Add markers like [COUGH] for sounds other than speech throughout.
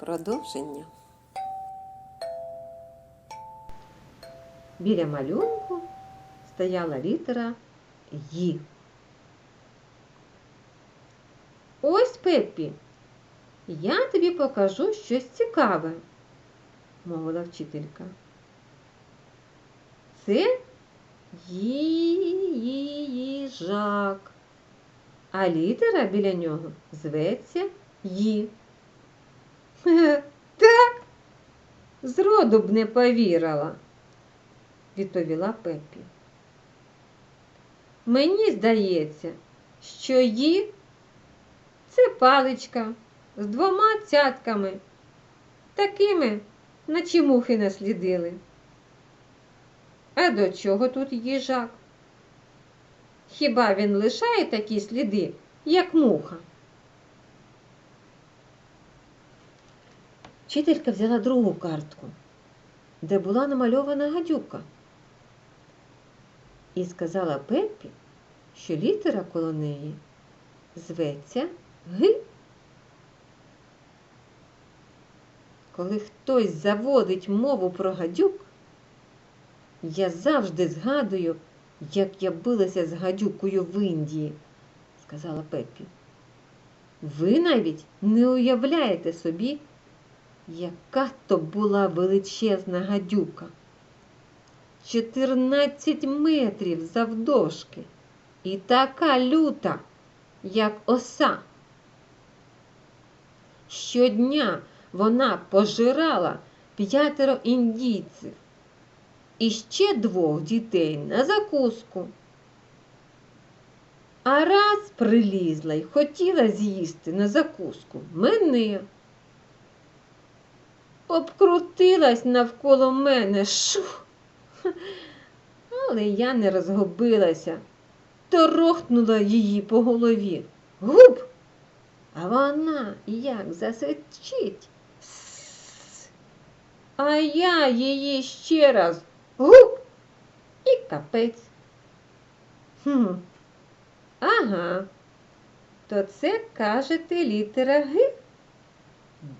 Продовження. Біля малюнку стояла літера Ї. Ось Пеппі, я тобі покажу щось цікаве, мовила вчителька. Це їжак, а літера біля нього зветься Ї. «Хе, [LAUGHS] Так, зроду б не повірила відповіла Пеппі. Мені здається, що її це паличка з двома цятками, такими, наче мухи наслідили. А до чого тут їжак? Хіба він лишає такі сліди, як муха? Вчителька взяла другу картку, де була намальована гадюка і сказала Пеппі, що літера коло неї зветься Г. Коли хтось заводить мову про гадюк, я завжди згадую, як я билася з гадюкою в Індії, сказала Пеппі. Ви навіть не уявляєте собі, яка то була величезна гадюка. 14 метрів завдовжки і така люта, як оса. Щодня вона пожирала п'ятеро індійців і ще двох дітей на закуску. А раз прилізла й хотіла з'їсти на закуску мене. Обкрутилась навколо мене шух. Але я не розгубилася, торохнула її по голові. Гуп! А вона як засичить. А я її ще раз гуп і капець. Хм. Ага. То це кажете літера Г?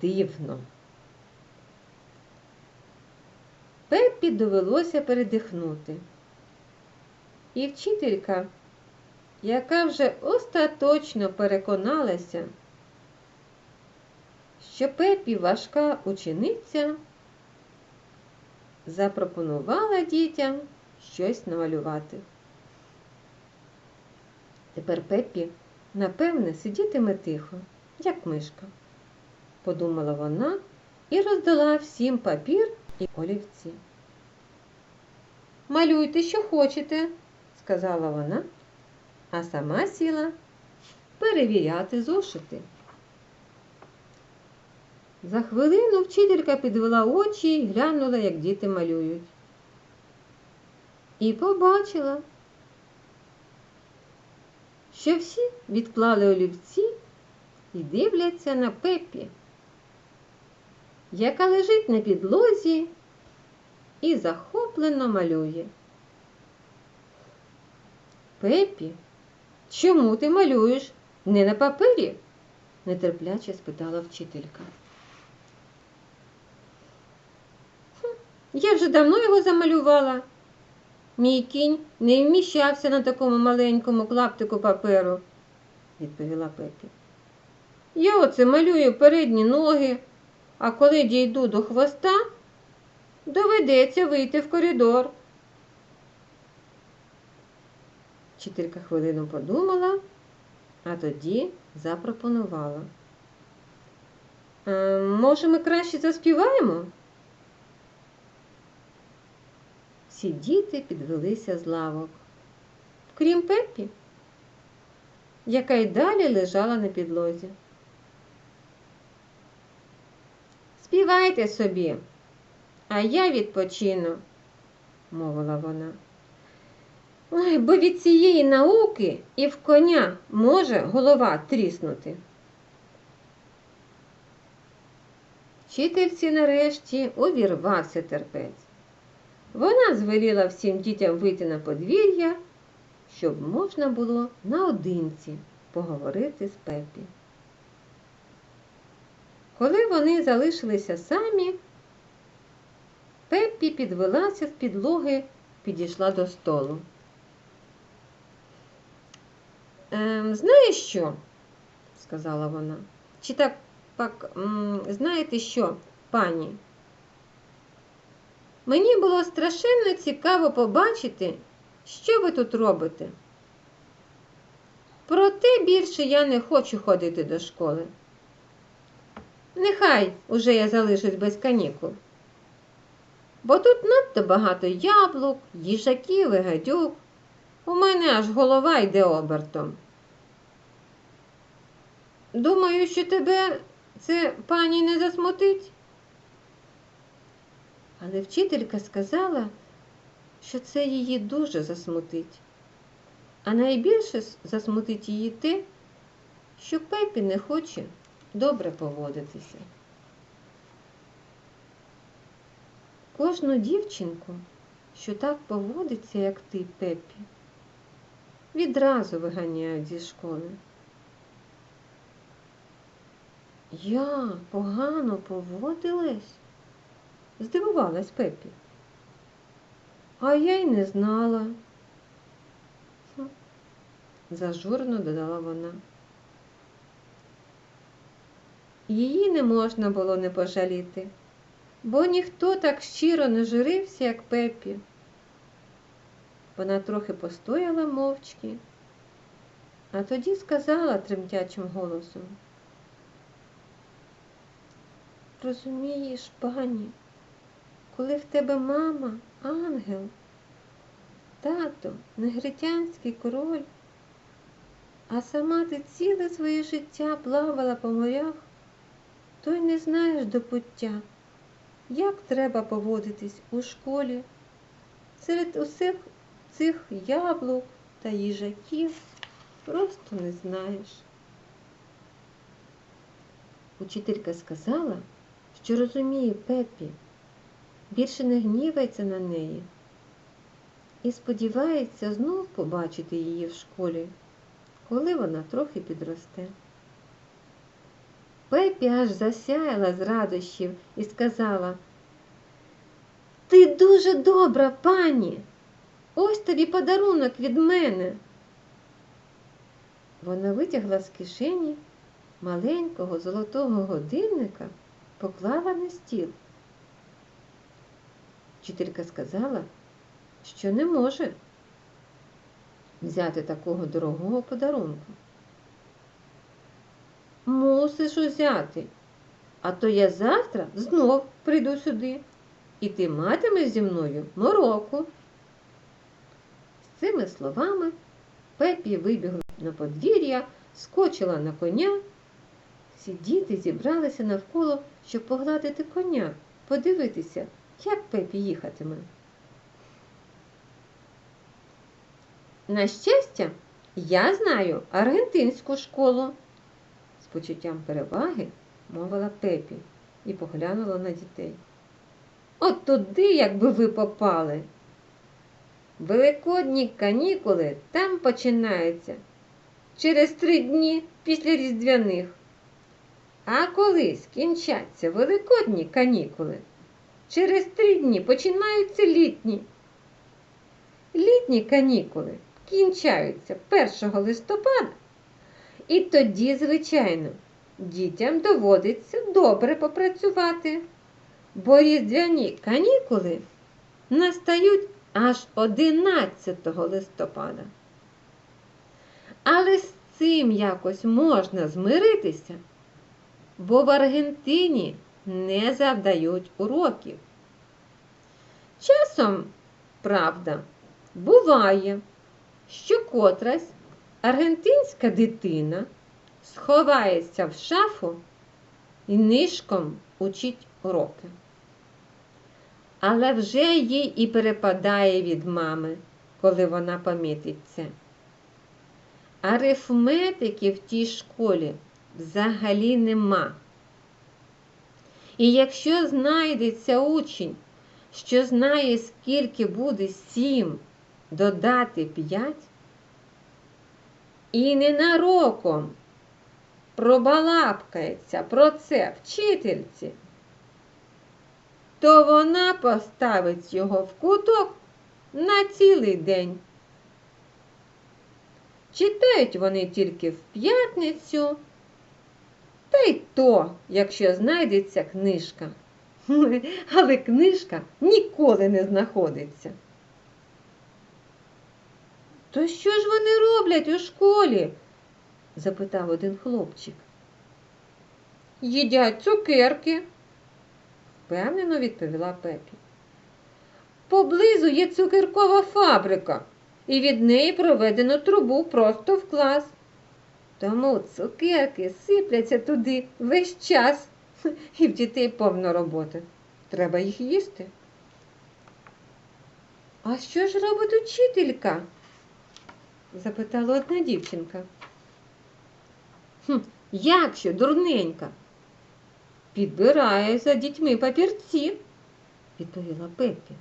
Дивно. Пеппі довелося передихнути. І вчителька, яка вже остаточно переконалася, що Пеппі важка учениця, запропонувала дітям щось намалювати. Тепер Пеппі, напевне, сидітиме тихо, як мишка, подумала вона і роздала всім папір і олівці. Малюйте, що хочете, сказала вона, а сама сіла перевіряти зошити. За хвилину вчителька підвела очі і глянула, як діти малюють. І побачила, що всі відклали олівці і дивляться на Пеппі яка лежить на підлозі і захоплено малює. Пепі, чому ти малюєш не на папері? нетерпляче спитала вчителька. Я вже давно його замалювала. Мій кінь не вміщався на такому маленькому клаптику паперу, відповіла Пепі. Я оце малюю передні ноги, а коли дійду до хвоста, доведеться вийти в коридор. Вчителька хвилину подумала, а тоді запропонувала. «Е, Може, ми краще заспіваємо? Всі діти підвелися з лавок, крім Пеппі, яка й далі лежала на підлозі. Співайте собі, а я відпочину, мовила вона. Ой, бо від цієї науки і в коня може голова тріснути. Вчительці нарешті увірвався терпець. Вона звеліла всім дітям вийти на подвір'я, щоб можна було наодинці поговорити з Пепі. Коли вони залишилися самі, Пеппі підвелася з підлоги, підійшла до столу. Ем, знаєш що? сказала вона. Чи так пак, знаєте що, пані? Мені було страшенно цікаво побачити, що ви тут робите. Проте більше я не хочу ходити до школи. Нехай уже я залишусь без канікул. Бо тут надто багато яблук, їжаків і гадюк. У мене аж голова йде обертом. Думаю, що тебе це пані не засмутить. Але вчителька сказала, що це її дуже засмутить. А найбільше засмутить її те, що Пепі не хоче добре поводитися. Кожну дівчинку, що так поводиться, як ти, Пепі, відразу виганяють зі школи. Я погано поводилась? Здивувалась Пепі. А я й не знала. Зажурно додала вона. Її не можна було не пожаліти, бо ніхто так щиро не журився, як Пепі. Вона трохи постояла мовчки, а тоді сказала тремтячим голосом. Розумієш, пані, коли в тебе мама ангел, тато негритянський король, а сама ти ціле своє життя плавала по морях, то й не знаєш до пуття, як треба поводитись у школі серед усіх цих яблук та їжаків, просто не знаєш. Учителька сказала, що розуміє Пепі, більше не гнівається на неї і сподівається знов побачити її в школі, коли вона трохи підросте. Пепі аж засяяла з радощів і сказала, Ти дуже добра, пані. Ось тобі подарунок від мене. Вона витягла з кишені маленького золотого годинника, поклала на стіл. Вчителька сказала, що не може взяти такого дорогого подарунку. Мусиш узяти, а то я завтра знов прийду сюди, і ти матимеш зі мною мороку. З цими словами Пепі вибігла на подвір'я, скочила на коня. Всі діти зібралися навколо, щоб погладити коня, подивитися, як Пепі їхатиме. На щастя, я знаю аргентинську школу, почуттям переваги мовила Пепі і поглянула на дітей. От туди, якби ви попали. Великодні канікули там починаються через три дні після Різдвяних. А коли скінчаться великодні канікули, через три дні починаються літні. Літні канікули кінчаються 1 листопада, і тоді, звичайно, дітям доводиться добре попрацювати, бо різдвяні канікули настають аж 11 листопада. Але з цим якось можна змиритися, бо в Аргентині не завдають уроків. Часом, правда, буває, що котрась аргентинська дитина сховається в шафу і нишком учить уроки. Але вже їй і перепадає від мами, коли вона помітить це. Арифметики в тій школі взагалі нема. І якщо знайдеться учень, що знає, скільки буде 7 додати 5, і ненароком пробалапкається про це вчительці, то вона поставить його в куток на цілий день. Читають вони тільки в п'ятницю, та й то, якщо знайдеться книжка. [LAUGHS] Але книжка ніколи не знаходиться. То що ж вони роблять у школі? запитав один хлопчик. Їдять цукерки, впевнено відповіла Пепі. Поблизу є цукеркова фабрика, і від неї проведено трубу просто в клас. Тому цукерки сипляться туди весь час, і в дітей повно роботи. Треба їх їсти. А що ж робить учителька? Запитала одна дівчинка. Хм, як що, дурненька? Підбирає за дітьми папірці, відповіла Пеппі.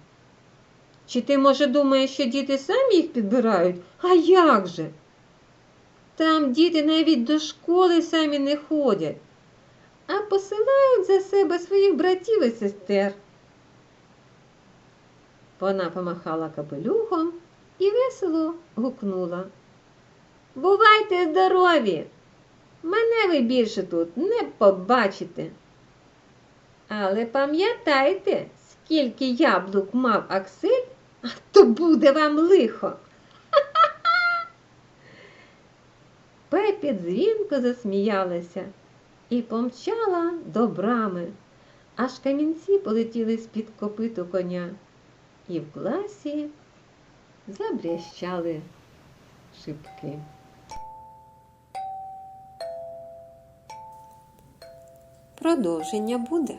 Чи ти, може, думаєш, що діти самі їх підбирають? А як же? Там діти навіть до школи самі не ходять, а посилають за себе своїх братів і сестер. Вона помахала капелюхом і весело гукнула. Бувайте здорові! Мене ви більше тут не побачите. Але пам'ятайте, скільки яблук мав Аксель, а то буде вам лихо. [LAUGHS] Пепі дзвінко засміялася і помчала до брами, аж камінці полетіли з-під копиту коня, і в класі забрящали шибки. Продовження буде.